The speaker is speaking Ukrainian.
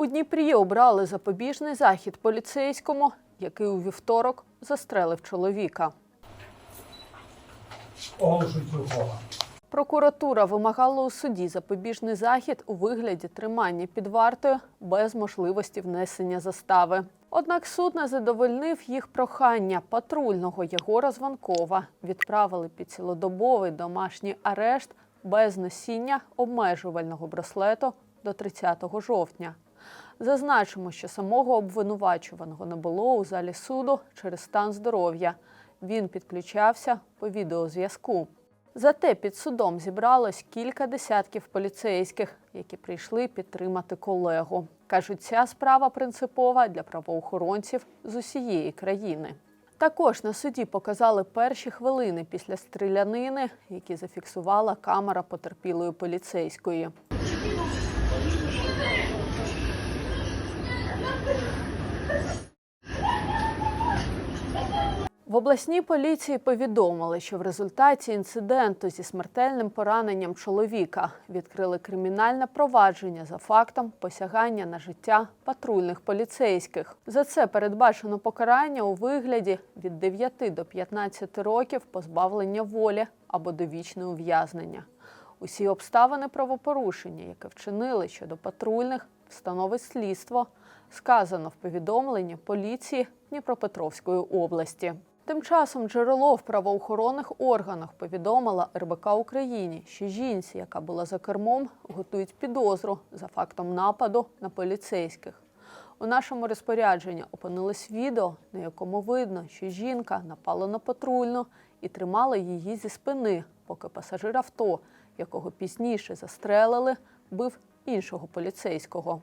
У Дніпрі обрали запобіжний захід поліцейському, який у вівторок застрелив чоловіка. Прокуратура вимагала у суді запобіжний захід у вигляді тримання під вартою без можливості внесення застави. Однак суд не задовольнив їх прохання. Патрульного Єгора Званкова відправили під цілодобовий домашній арешт без носіння обмежувального браслету до 30 жовтня. Зазначимо, що самого обвинувачуваного не було у залі суду через стан здоров'я. Він підключався по відеозв'язку. Зате під судом зібралось кілька десятків поліцейських, які прийшли підтримати колегу. Кажуть, ця справа принципова для правоохоронців з усієї країни. Також на суді показали перші хвилини після стрілянини, які зафіксувала камера потерпілої поліцейської. В обласній поліції повідомили, що в результаті інциденту зі смертельним пораненням чоловіка відкрили кримінальне провадження за фактом посягання на життя патрульних поліцейських. За це передбачено покарання у вигляді від 9 до 15 років позбавлення волі або довічне ув'язнення. Усі обставини правопорушення, яке вчинили щодо патрульних, встановить слідство, сказано в повідомленні поліції Дніпропетровської області. Тим часом джерело в правоохоронних органах повідомила РБК Україні, що жінці, яка була за кермом, готують підозру за фактом нападу на поліцейських. У нашому розпорядженні опинилось відео, на якому видно, що жінка напала на патрульну і тримала її зі спини, поки пасажир авто, якого пізніше застрелили, бив іншого поліцейського.